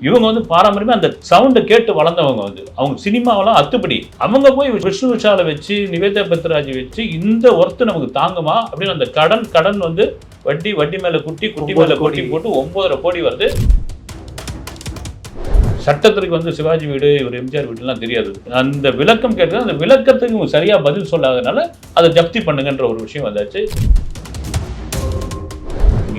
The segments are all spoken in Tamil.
இவங்க வந்து பாரம்பரியமா அந்த சவுண்டை கேட்டு வளர்ந்தவங்க வந்து அவங்க சினிமாவெல்லாம் அத்துப்படி. அவங்க போய் விஷ்ணு விஷாலை வச்சு நிவேதா பத்ராஜ் வச்சு இந்த ஒர்த்து நமக்கு தாங்குமா? அப்படின்னு அந்த கடன் கடன் வந்து வட்டி வட்டி மேல குட்டி குட்டி மேல கொட்டி கோடி. போட்டு ஒன்பதரை கோடி வருது. சட்டத்திற்கு வந்து சிவாஜி வீடு இவர் எம்ஜிஆர் வீடுலாம் தெரியாது. அந்த விளக்கம் கேட்டது அந்த விளக்கத்துக்கு இவங்க சரியா பதில் சொல்லாதனால அதை ஜப்தி பண்ணுங்கன்ற ஒரு விஷயம் வந்தாச்சு.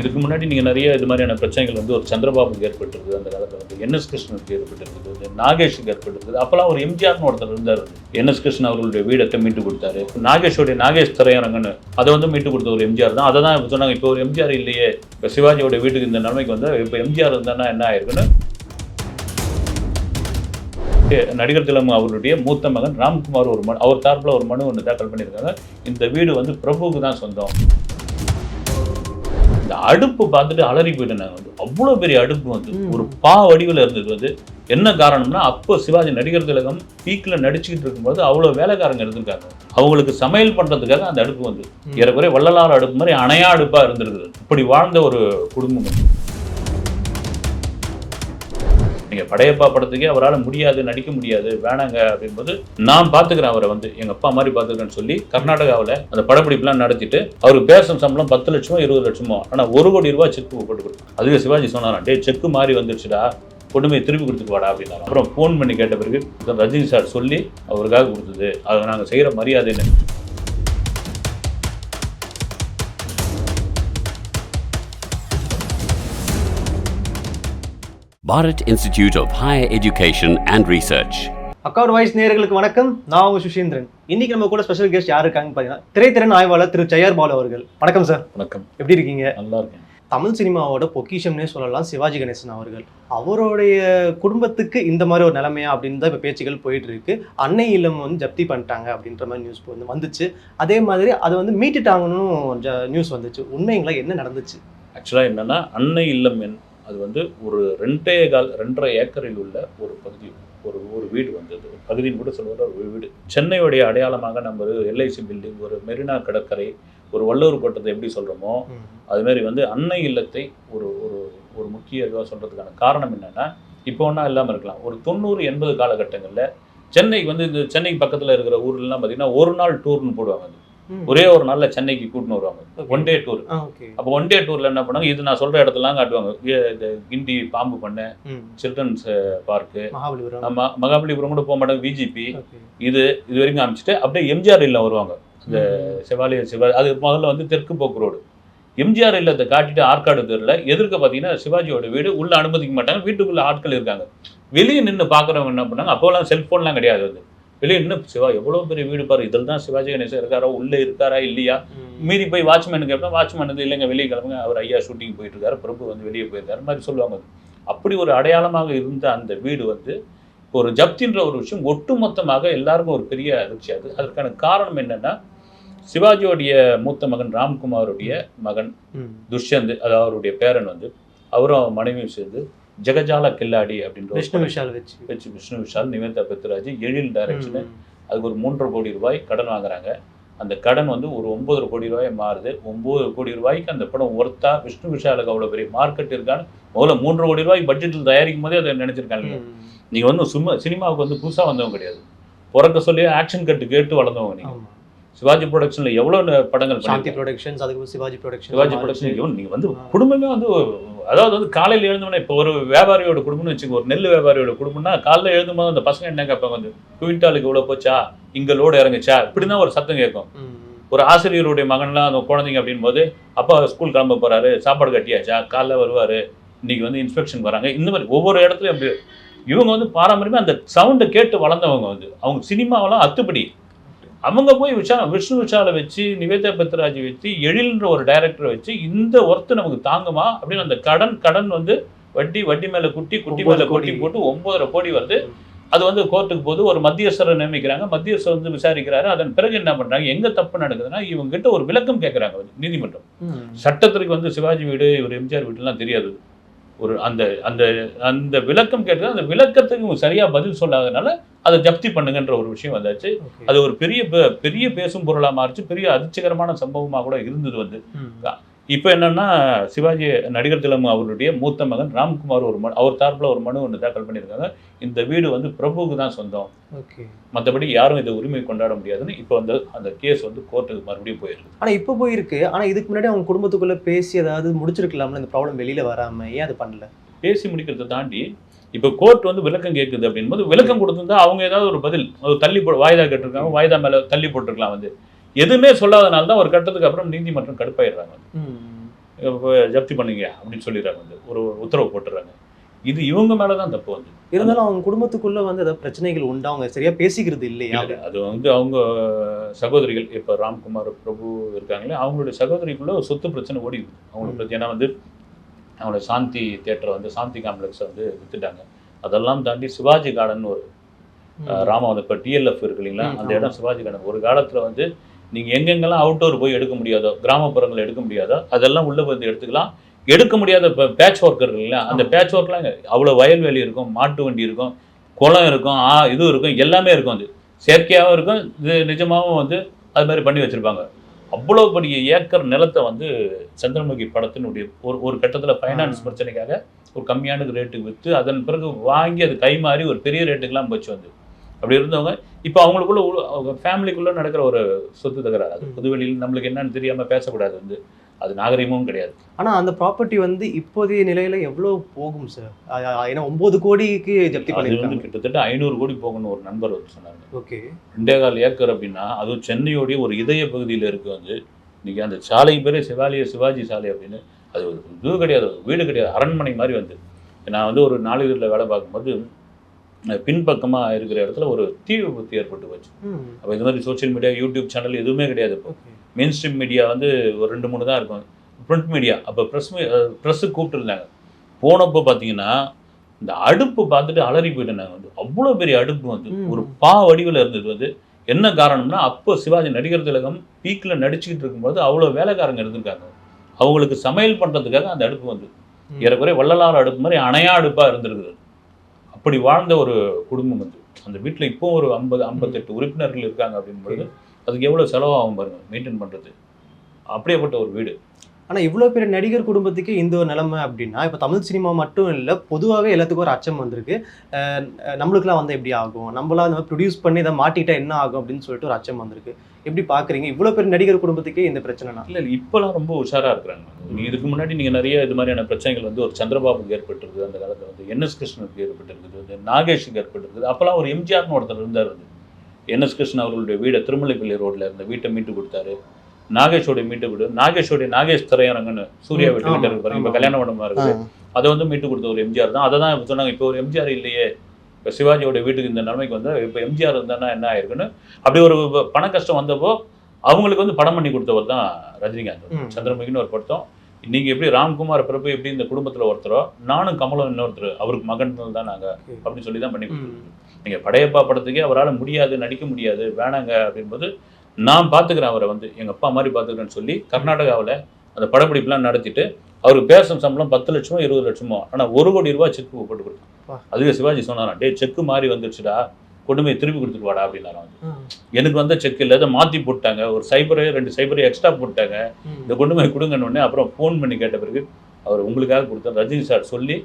இதுக்கு முன்னாடி நீங்கள் நிறைய இது மாதிரியான பிரச்சனைகள் வந்து ஒரு சந்திரபாபுக்கு ஏற்பட்டிருக்குது அந்த காலத்தில் வந்து என்எஸ் கிருஷ்ணனுக்கு ஏற்பட்டிருக்குது வந்து நாகேஷுக்கு ஏற்பட்டிருக்குது அப்போல்லாம் ஒரு எம்ஜிஆர்னு ஒருத்தர் இருந்தார். என்எஸ் கிருஷ்ணன் அவர்களுடைய வீடத்தை மீட்டு கொடுத்தாரு? நாகேஷோடைய நாகேஷ் திரையரங்கன்னு அதை வந்து மீட்டு கொடுத்த ஒரு எம்ஜிஆர் தான். அதை தான் சொன்னாங்க இப்போ ஒரு எம்ஜிஆர் இல்லையே இப்போ சிவாஜியோட வீட்டுக்கு இந்த நிலைமைக்கு வந்து இப்போ எம்ஜிஆர் இருந்தானா என்ன ஆயிருக்குன்னு? நடிகர் திலம் அவருடைய மூத்த மகன் ராம்குமார் ஒரு மனு அவர் தரப்புல ஒரு மனு ஒன்று தாக்கல் பண்ணியிருக்காங்க. இந்த வீடு வந்து பிரபுவுக்கு தான் சொந்தம். அடுப்பு பார்த்துட்டு அலறி போயிட்டேன் வந்து. அவ்வளோ பெரிய அடுப்பு வந்து. ஒரு பா வடிவில் இருந்தது வந்து. என்ன காரணம்னா அப்போ சிவாஜி நடிகர் திலகம் பீக்கில் நடிச்சுக்கிட்டு இருக்கும்போது அவ்வளோ வேலைக்காரங்க இருந்திருக்காங்க. அவங்களுக்கு சமையல் பண்ணுறதுக்காக அந்த அடுப்பு வந்து. ஏறக்குறைய வள்ளலார் அடுப்பு மாதிரி அணையா அடுப்பாக இருந்திருக்குது இப்படி வாழ்ந்த ஒரு குடும்பம் நீங்கள் படையப்பா படத்துக்கே அவரால் முடியாது நடிக்க முடியாது வேணாங்க அப்படின்போது நான் பார்த்துக்கிறேன் அவரை வந்து. எங்கள் அப்பா மாதிரி பார்த்துக்கிறேன்னு சொல்லி கர்நாடகாவில் அந்த படப்பிடிப்புலாம் நடத்திட்டு அவருக்கு பேசும் சம்பளம் பத்து லட்சமோ இருபது லட்சமோ ஆனால் ஒரு கோடி ரூபாய் செக் போட்டு கொடுத்தாரு. அதுவே சிவாஜி சொன்னாராம் டே செக்கு மாறி வந்துருச்சுடா பொண்ணுமே திருப்பி கொடுத்துட்டு வாடா அப்புறம் ஃபோன் பண்ணி கேட்ட பிறகு ரஜினி சார் சொல்லி அவருக்காக கொடுத்தது அதை நாங்கள் செய்கிற மரியாதை என்ன Bharat Institute of Higher Education and Research. Account voice நேயர்களுக்கு வணக்கம். நான் உங்க சுஷீந்திரன் இன்னைக்கு நம்ம கூட ஸ்பெஷல் கெஸ்ட் யார் இருக்காங்கன்னு பார்த்தீங்கன்னா திரைத்திறன் ஆய்வாளர் திரு ஜெயர் பாலு அவர்கள். வணக்கம் சார் வணக்கம். எப்படி இருக்கீங்க? நல்லா இருக்கேன். தமிழ் சினிமாவோட பொக்கிஷம்னே சொல்லலாம் சிவாஜி கணேசன் அவர்கள். அவருடைய குடும்பத்துக்கு இந்த மாதிரி ஒரு நிலைமையா அப்படின்னு தான் இப்போ பேச்சுகள் போயிட்டு இருக்கு. அன்னை இல்லம் வந்து ஜப்தி பண்ணிட்டாங்க அப்படின்ற மாதிரி நியூஸ் வந்து வந்துச்சு. அதே மாதிரி அதை வந்து மீட்டுட்டாங்கன்னு நியூஸ் வந்துச்சு. உண்மைங்களா? என்ன நடந்துச்சு? ஆக்சுவலாக என்னன்னா அன்னை இல்லம் அது வந்து ஒரு ரெண்டே கால் ரெண்டரை ஏக்கரில் உள்ள ஒரு பகுதி ஒரு ஒரு வீடு வந்தது. பகுதின்னு கூட சொல்லுவார் ஒரு வீடு. சென்னையுடைய அடையாளமாக நம்ம எல்ஐசி பில்டிங் ஒரு மெரினா கடற்கரை ஒரு வள்ளூர் கோட்டத்தை எப்படி சொல்கிறோமோ அது மாதிரி வந்து அன்னை இல்லத்தை ஒரு ஒரு ஒரு முக்கிய இதுவாக சொல்கிறதுக்கான காரணம் என்னென்னா இப்போ ஒன்றா இல்லாமல் இருக்கலாம். ஒரு தொண்ணூறு எண்பது காலகட்டங்களில் சென்னைக்கு வந்து இந்த சென்னைக்கு பக்கத்தில் இருக்கிற ஊர்லலாம் பார்த்தீங்கன்னா ஒரு நாள் டூர்னு போடுவாங்க அது. ஒரே ஒரு நாளில் சென்னைக்கு கூட்டின்னு வருவாங்க. ஒன் டே டூர் அப்போ ஒன் டே டூரில் என்ன பண்ணாங்க இது நான் சொல்கிற இடத்துலாம் காட்டுவாங்க. இந்த கிண்டி பாம்பு பண்ணை சில்ட்ரன்ஸ் பார்க்கு மகாபலிபுரம். மகாபலிபுரம் கூட போக மாட்டாங்க விஜிபி இது இது வரைக்கும் காமிச்சிட்டு அப்படியே எம்ஜிஆர் இல்லம் வருவாங்க. இந்த செவாலிய சிவா அது முதல்ல வந்து தெற்கு போக்கு ரோடு. எம்ஜிஆர் இல்லத்தை காட்டிட்டு ஆற்காடு தெருல எதிர்க்க பார்த்தீங்கன்னா சிவாஜியோட வீடு. உள்ள அனுமதிக்க மாட்டாங்க. வீட்டுக்குள்ள ஆட்கள் இருக்காங்க. வெளியே நின்று பார்க்குறவங்க என்ன பண்ணாங்க அப்போலாம் செல்ஃபோன்லாம் கிடையாது வந்து வெளியே நின்று சிவா எவ்வளோ பெரிய வீடு பாரு. இதில் தான் சிவாஜி கணேசன் இருக்காரா? உள்ளே இருக்காரா? இல்லையா? மீறி போய் வாட்ச்மேனுக்கு கேட்டா வாட்ச்மேன் வந்து இல்லைங்க வெளியே கிளம்புங்க. அவர் ஐயா ஷூட்டிங் போயிட்டு இருக்காரு பிரபு வந்து வெளியே போயிருக்காரு. மாதிரி சொல்லுவாங்க அப்படி ஒரு அடையாளமாக இருந்த அந்த வீடு வந்து ஒரு ஜப்தின்ற ஒரு விஷயம் ஒட்டுமொத்தமாக எல்லாருக்கும் ஒரு பெரிய அதிர்ச்சி அது. அதற்கான காரணம் என்னன்னா சிவாஜியோடைய மூத்த மகன் ராம்குமாருடைய மகன் துஷ்யந்த் அதாவது அவருடைய பேரன் வந்து அவரும் மனைவியும் சேர்ந்து ஜெகஜால கில்லாடி அப்படின்ற விஷ்ணு விஷால் வச்சு. வச்சு விஷ்ணு விஷால் நிவேதா பெத்ராஜ் எழில் டைரக்ஷனு. அதுக்கு ஒரு மூன்றரை கோடி ரூபாய் கடன் வாங்குறாங்க. அந்த கடன் வந்து ஒரு ஒன்பது கோடி ரூபாய் மாறுது. ஒன்பது கோடி ரூபாய்க்கு அந்த படம் ஒர்த்தா விஷ்ணு விஷாலுக்கு அவ்வளோ பெரிய மார்க்கெட் இருக்கான்னு முதல்ல மூன்றரை கோடி ரூபாய் பட்ஜெட்டில் தயாரிக்கும் போதே அதை நினைச்சிருக்காங்க. நீங்க வந்து சும்மா சினிமாவுக்கு வந்து புதுசா வந்தவங்க கிடையாது. பிறக்க சொல்லி ஆக்ஷன் கட்டு கேட்டு வளர்ந்தவங்க நீங்க. ஆமா. சிவாஜி ப்ரொடக்ஷன்ல எவ்வளவு படங்கள் சாந்தி. ப்ரொடக்ஷன்ஸ் அதுக்கு சிவாஜி ப்ரொடக்ஷன் சிவாஜி ப்ரொடக்ஷன் நீங்க வந்து. குடும்பமே வந்து அதாவது வந்து காலையில எழுந்தோடனே இப்போ ஒரு வியாபாரியோட குடும்பம்னு வச்சுக்கோ ஒரு நெல் வியாபாரியோட குடும்பம்னா காலைல எழுதும்போது அந்த பசங்க என்ன கேட்பாங்க வந்து குவிண்டாலுக்கு இவ்வளவு போச்சா? இங்க லோடு இறங்குச்சா? இப்படிதான் ஒரு சத்தம் கேட்கும். ஒரு ஆசிரியருடைய மகன்லாம் அந்த குழந்தைங்க அப்படின் போது அப்பா ஸ்கூல் கிளம்ப போறாரு சாப்பாடு கட்டியாச்சா? காலைல வருவாரு இன்னைக்கு வந்து இன்ஸ்பெக்ஷன் வராங்க. இந்த மாதிரி ஒவ்வொரு இடத்துலயும் அப்படி இவங்க வந்து பாரம்பரியமா அந்த சவுண்டை கேட்டு வளர்ந்தவங்க வந்து அவங்க சினிமாவெல்லாம் அத்துப்படி அவங்க போய் விஷா விஷ்ணு விஷாலை வச்சு நிவேதா பத்ராஜ் வச்சு எழில்ன்ற ஒரு டைரக்டரை வச்சு இந்த ஒர்த்து நமக்கு தாங்குமா? அப்படின்னு அந்த கடன் கடன் வந்து வட்டி வட்டி மேல குட்டி குட்டி மேல கொட்டி கோடி. போட்டு ஒன்பதரை கோடி வருது. அது வந்து கோர்ட்டுக்கு போது ஒரு மத்தியஸ்தரை நியமிக்கிறாங்க. மத்தியஸ்தர் வந்து விசாரிக்கிறாரு. அதன் பிறகு என்ன பண்றாங்க? எங்க தப்பு நடக்குதுன்னா இவங்க கிட்ட ஒரு விளக்கம் கேட்கறாங்க நீதிமன்றம். சட்டத்திற்கு வந்து சிவாஜி வீடு இவர் எம்ஜிஆர் வீடுலாம் தெரியாது. ஒரு அந்த அந்த அந்த விளக்கம் கேட்டது அந்த விளக்கத்துக்கு சரியா பதில் சொல்லாதனால அதை ஜப்தி பண்ணுங்கன்ற ஒரு விஷயம் வந்தாச்சு. அது ஒரு பெரிய பெரிய பேசும் பொருளா மாறிச்சு. பெரிய அதிர்ச்சிகரமான சம்பவமா கூட இருந்தது வந்து. இப்போ என்னன்னா சிவாஜி நடிகர் திலகம் அவருடைய மூத்த மகன் ராம்குமார் ஒரு மனு அவர் தரப்புல ஒரு மனு ஒன்று தாக்கல் பண்ணியிருக்காங்க. இந்த வீடு வந்து பிரபுவுக்கு தான் சொந்தம். ஓகே. மற்றபடி யாரும் இதை உரிமை கொண்டாட முடியாதுன்னு இப்போ வந்து அந்த கேஸ் வந்து கோர்ட்டுக்கு மறுபடியும் போயிருக்கு. ஆனா இப்போ போயிருக்கு. ஆனா இதுக்கு முன்னாடி அவங்க குடும்பத்துக்குள்ள பேசி ஏதாவது முடிச்சிருக்கலாம்ல? இந்த ப்ராப்ளம் வெளியில வராம. ஏன் அது பண்ணல? பேசி முடிக்கிறதை தாண்டி இப்போ கோர்ட் வந்து விளக்கம் கேட்குது அப்படின்போது விளக்கம் கொடுத்திருந்தா அவங்க ஏதாவது ஒரு பதில் ஒரு தள்ளி போ வாய்தா கேட்டிருக்காங்க வாய்தா மேலே தள்ளி போட்டிருக்கலாம் வந்து. எதுவுமே சொல்லாதனால தான் ஒரு கட்டத்துக்கு அப்புறம் நீதிமன்றம் கடுப்பாயிடுறாங்க ஜப்தி பண்ணுங்க அப்படின்னு சொல்லிடுறாங்க வந்து. ஒரு உத்தரவு போட்டுறாங்க. இது இவங்க மேலே தான் தப்பு வந்து. இருந்தாலும் அவங்க குடும்பத்துக்குள்ள வந்து ஏதாவது பிரச்சனைகள் உண்டா? அவங்க சரியா பேசிக்கிறது இல்லையா? இல்ல, அது வந்து அவங்க சகோதரிகள் இப்போ ராம்குமார் பிரபு இருக்காங்களே அவங்களுடைய சகோதரிக்குள்ள ஒரு சொத்து பிரச்சனை ஓடி அவங்களுக்கு ஏன்னா வந்து அவங்களோட சாந்தி தேட்டரை வந்து சாந்தி காம்ப்ளெக்ஸை வந்து வித்துட்டாங்க. அதெல்லாம் தாண்டி சிவாஜி கார்டன் ஒரு ராம வந்து இப்போ டிஎல்எஃப் இருக்கு இல்லைங்களா? அந்த. இடம் சிவாஜி கார்டன் ஒரு காலத்தில் வந்து நீங்கள் எங்கெங்கெல்லாம் அவுட்டோர் போய் எடுக்க முடியாதோ கிராமப்புறங்கள் எடுக்க முடியாதோ அதெல்லாம் உள்ளே வந்து எடுத்துக்கலாம். எடுக்க முடியாத இப்போ பேட்ச் ஒர்க் இருக்கு இல்லைங்களா? அந்த பேட்ச் ஒர்க்லாம் அவ்வளோ வயல்வெளி இருக்கும் மாட்டு வண்டி இருக்கும் குளம் இருக்கும் ஆ இது இருக்கும் எல்லாமே இருக்கும் அது. செயற்கையாகவும் இருக்கும் இது நிஜமாகவும் வந்து அது மாதிரி பண்ணி வச்சுருப்பாங்க. அவ்வளோ பெரிய ஏக்கர் நிலத்தை வந்து சந்திரமுகி படத்தினுடைய ஒரு ஒரு கட்டத்தில் ஃபைனான்ஸ். பிரச்சனைக்காக ஒரு கம்மியான ரேட்டுக்கு விற்று அதன் பிறகு வாங்கி அது கை மாறி ஒரு பெரிய ரேட்டுக்கெல்லாம் போச்சு வந்து அப்படி இருந்தவங்க இப்போ அவங்களுக்குள்ள அவங்க ஃபேமிலிக்குள்ளே நடக்கிற ஒரு சொத்து தகராறு. அது. புதுவெளியில் நம்மளுக்கு என்னன்னு தெரியாமல் பேசக்கூடாது வந்து. அது நாகரிகமும் கிடையாது. ஆனா அந்த ப்ராப்பர்ட்டி வந்து இப்போதைய நிலையில எவ்வளவு போகும் சார் ஏன்னா ஒன்பது கோடிக்கு ஜப்தி அது வந்து கிட்டத்தட்ட ஐநூறு கோடி போகணும்னு ஒரு நண்பர் வந்து சொன்னாங்க. ஓகே. ரெண்டே கால் ஏக்கர் அப்படின்னா அதுவும் சென்னையோடைய ஒரு இதய பகுதியில் இருக்கு வந்து. இன்னைக்கு அந்த சாலை பேரே சிவாலய சிவாஜி சாலை அப்படின்னு அது இது கிடையாது வீடு கிடையாது அரண்மனை மாதிரி வந்து. நான் வந்து ஒரு நாளிதழில் வேலை பார்க்கும்போது பின்பக்கமாக இருக்கிற இடத்துல ஒரு தீ விபத்து ஏற்பட்டு போச்சு. அப்போ இது மாதிரி சோஷியல் மீடியா யூடியூப் சேனல் எதுவுமே கிடையாது இப்போ. மெயின் ஸ்ட்ரீம் மீடியா வந்து ஒரு ரெண்டு மூணு தான் இருக்கும். பிரிண்ட் மீடியா அப்போ ப்ரெஸ் ப்ரெஸ்ஸுக்கு கூப்பிட்டுருந்தாங்க போனப்போ பார்த்தீங்கன்னா இந்த அடுப்பு பார்த்துட்டு அலறி போயிட்டேன் வந்து. அவ்வளோ பெரிய அடுப்பு வந்து. ம். ஒரு பா வடிவில் இருந்தது வந்து. என்ன காரணம்னா அப்போ சிவாஜி நடிகர் திலகம் பீக்கில் நடிச்சுக்கிட்டு இருக்கும்போது அவ்வளோ வேலைக்காரங்க இருந்திருக்காங்க. அவங்களுக்கு சமையல் பண்ணுறதுக்காக அந்த அடுப்பு வந்து. ம். ஏறக்குறைய வள்ளலார் அடுப்பு மாதிரி அணையா அடுப்பாக இருந்திருக்குது. அப்படி வாழ்ந்த ஒரு குடும்பம் வந்து அந்த வீட்டில் இப்போ ஒரு ஐம்பது ஐம்பத்தெட்டு உறுப்பினர்கள் இருக்காங்க அப்படின்பொழுது அதுக்கு எவ்வளோ செலவாகும் பாருங்க மெயின்டைன் பண்ணுறது அப்படியேப்பட்ட ஒரு வீடு. ஆனால் இவ்வளோ பெரிய நடிகர் குடும்பத்துக்கு இந்த ஒரு நிலைமை அப்படின்னா இப்போ தமிழ் சினிமா மட்டும் இல்லை பொதுவாகவே எல்லாத்துக்கும் ஒரு அச்சம் வந்திருக்கு. நம்மளுக்குலாம் வந்து எப்படி ஆகும்? நம்மளாம் இந்த மாதிரி ப்ரொடியூஸ் பண்ணி இதை மாட்டிட்டா என்ன ஆகும் அப்படின்னு சொல்லிட்டு ஒரு அச்சம் வந்திருக்கு. எப்படி பார்க்குறீங்க இவ்வளோ பெரிய நடிகர் குடும்பத்துக்கே இந்த பிரச்சனைனா? இல்லை இல்லை இப்போலாம் ரொம்ப உஷாராக இருக்கிறாங்க. நீங்கள் இதுக்கு முன்னாடி நீங்கள் நிறைய இது மாதிரியான பிரச்சனைகள் வந்து ஒரு சந்திரபாபுக்கு ஏற்பட்டிருக்குது அந்த காலத்தில் வந்து என்எஸ் கிருஷ்ணனுக்கு ஏற்பட்டிருக்குது வந்து நாகேஷுக்கு ஏற்பட்டிருக்குது. அப்போலாம் ஒரு எம்ஜிஆர்னு ஒருத்தர் இருந்தார் வந்து. என்எஸ் கிருஷ்ணன் அவர்களுடைய வீடை திருமலைப்பள்ளி ரோட்டில் இருந்த வீட்டை மீட்டு கொடுத்தாரு. நாகேஷோடைய மீட்டு கொடு நாகேஷோடைய நாகேஷ் திரையரங்கன்னு சூர்யா ம், வீட்டு கிட்ட ஆமா, இருக்கு பாருங்க. இப்போ. கல்யாண மண்டபமா இருக்குது அதை வந்து மீட்டு கொடுத்த ஒரு எம்ஜிஆர் தான். அதை தான் இப்போ சொன்னாங்க. இப்போ ஒரு எம்ஜிஆர் இல்லையே. இப்போ சிவாஜியோட வீட்டுக்கு இந்த நிலைமைக்கு வந்து இப்போ எம்ஜிஆர் இருந்தானா என்ன ஆயிருக்குன்னு அப்படி ஒரு பண கஷ்டம் வந்தப்போ அவங்களுக்கு வந்து படம் பண்ணி கொடுத்தவர் தான் ரஜினிகாந்த். சந்திரமுகின்னு ஒரு படத்தம். நீங்க எப்படி ராம்குமார் பிறப்பு எப்படி இந்த குடும்பத்துல ஒருத்தரோ நானும் கமலும் இன்னொருத்தர் அவருக்கு மகன் தான் நாங்க. அப்படின்னு சொல்லி தான் பண்ணி. கொடுத்துருக்கோம். நீங்க படையப்பா படத்துக்கே அவரால் முடியாது நடிக்க முடியாது வேணாங்க அப்படின்போது நான் பார்த்துக்கிறேன் அவரை வந்து. எங்க அப்பா மாதிரி பார்த்துக்கிறேன்னு சொல்லி கர்நாடகாவில் அந்த படப்பிடிப்புலாம் நடத்திட்டு அவருக்கு பேசும் சம்பளம் பத்து லட்சமோ இருபது லட்சமோ ஆனா ஒரு கோடி ரூபாய் செக் போட்டு. கொடுத்தான். அதுவே சிவாஜி சொன்னாராம் டே செக்கு மாறி வந்துருச்சுடா கொண்டு போய் திருப்பி கொடுத்துட்டு வாடா அப்படின்னாராம் ம். எனக்கு வந்த செக் இல்லை அதை மாற்றி போட்டாங்க. ஒரு சைபரே ரெண்டு சைபரே எக்ஸ்ட்ரா போட்டாங்க. கொண்டு போய் கொடுங்கன்னு உடனே அப்புறம் ஃபோன் பண்ணி கேட்ட பிறகு அவர் உங்களுக்காக கொடுத்தார் ரஜினி சார் சொல்லி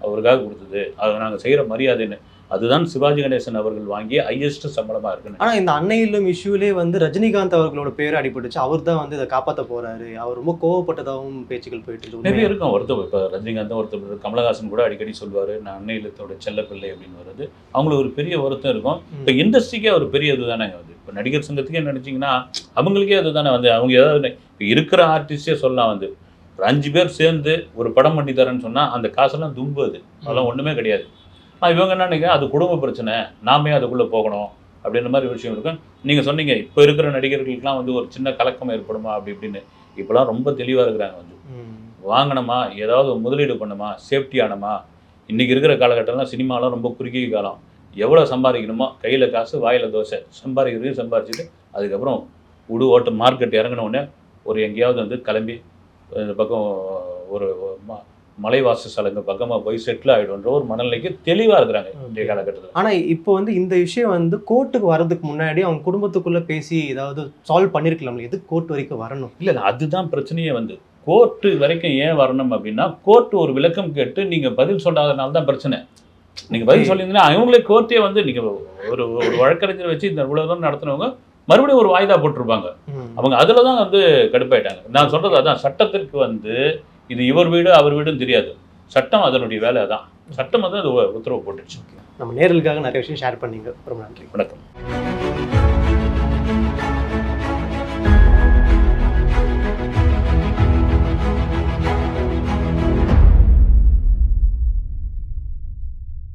அவருக்காக கொடுத்தது. அதை நாங்கள் செய்கிற மரியாதைன்னு. அதுதான் சிவாஜி கணேசன் அவர்கள் வாங்கிய ஹையஸ்ட் சம்பளமாக இருக்குன்னு ஆனா இந்த அன்னை இல்லம் இஷ்யூலே வந்து ரஜினிகாந்த் அவர்களோட பேர் அடிபட்டுச்சு. அவர் தான் வந்து இதை காப்பாத்த போறாரு. அவர் ரொம்ப கோவப்பட்டதாகவும் பேச்சுக்கள் போயிட்டு இருக்கு நிறைய? இருக்கும். ஒருத்தர் இப்போ ரஜினிகாந்த் ஒருத்தர் கமலஹாசன் கூட அடிக்கடி சொல்வார் நான் அன்னை இல்லத்தோட செல்லப்பிள்ளை அப்படின்னு வருது. அவங்களுக்கு ஒரு பெரிய வருத்தம் இருக்கும். இப்போ இண்டஸ்ட்ரிக்கே ஒரு பெரிய இது தானே வந்து இப்போ நடிகர் சங்கத்துக்கே நினச்சிங்கன்னா அவங்களுக்கே அது தானே வந்து. அவங்க ஏதாவது இப்போ இருக்கிற ஆர்டிஸ்டே சொல்லலாம் வந்து. ஒரு அஞ்சு பேர் சேர்ந்து ஒரு படம் பண்ணி தரேன்னு சொன்னால் அந்த காசெல்லாம் தும்பு அது அதெல்லாம் ஒன்றுமே கிடையாது. ஆனால் இவங்க என்ன நினைக்கிறேன் அது குடும்ப பிரச்சனை. நாமே அதுக்குள்ளே போகணும். அப்படின்ற மாதிரி விஷயம் இருக்கும். நீங்கள் சொன்னீங்க இப்போ இருக்கிற நடிகர்களுக்கெல்லாம் வந்து ஒரு சின்ன கலக்கம் ஏற்படுமா? அப்படி இப்படின்னு. இப்போலாம் ரொம்ப தெளிவாக இருக்கிறாங்க வந்து ம். வாங்கணுமா? ஏதாவது முதலீடு பண்ணுமா? சேஃப்டி ஆனமா? இன்றைக்கி இருக்கிற காலகட்டம்லாம் சினிமாலாம் ரொம்ப குறுகிய காலம். எவ்வளோ சம்பாதிக்கணுமோ? கையில் காசு வாயில் தோசை. சம்பாதிக்கிறது சம்பாதிச்சுட்டு அதுக்கப்புறம் உடு ஓட்டு மார்க்கெட் இறங்கின உடனே ஒரு எங்கேயாவது வந்து கிளம்பி இந்த பக்கம் ஒரு மலைவாச ஸ்தலங்க பக்கமாக போய் செட்டில் ஆகிடுன்ற ஒரு மனநிலைக்கு தெளிவாக இருக்கிறாங்க இன்றைய காலகட்டத்தில். ஆனா இப்போ வந்து இந்த விஷயம் வந்து கோர்ட்டுக்கு வர்றதுக்கு முன்னாடி அவங்க குடும்பத்துக்குள்ள பேசி ஏதாவது சால்வ் பண்ணிருக்கலாம் எதுக்கு கோர்ட் வரைக்கும் வரணும்? இல்லை இல்லை அதுதான் பிரச்சனையே வந்து. கோர்ட்டு வரைக்கும் ஏன் வரணும் அப்படின்னா கோர்ட் ஒரு விளக்கம் கேட்டு நீங்க பதில் சொல்லாதனால தான் பிரச்சனை. நீங்க பதில் சொல்லியிருந்தீங்கன்னா அவங்களே கோர்ட்டே வந்து நீங்க ஒரு ஒரு வழக்கறிஞரை வச்சு இந்த தூரம் நடத்துனவங்க மறுபடியும் ஒரு வாய்தா போட்டிருப்பாங்க. அவங்க அதில் தான் வந்து கடுப்பாயிட்டாங்க. நான் சொல்றது அதான் சட்டத்திற்கு வந்து இது இவர் வீடு அவர் வீடுன்னு தெரியாது. சட்டம் அதனுடைய வேலை அதான். சட்டம் வந்து அது உத்தரவு போட்டுச்சு நம்ம நேர்களுக்காக நிறைய விஷயம் ஷேர் பண்ணீங்க. ரொம்ப நன்றி. வணக்கம்.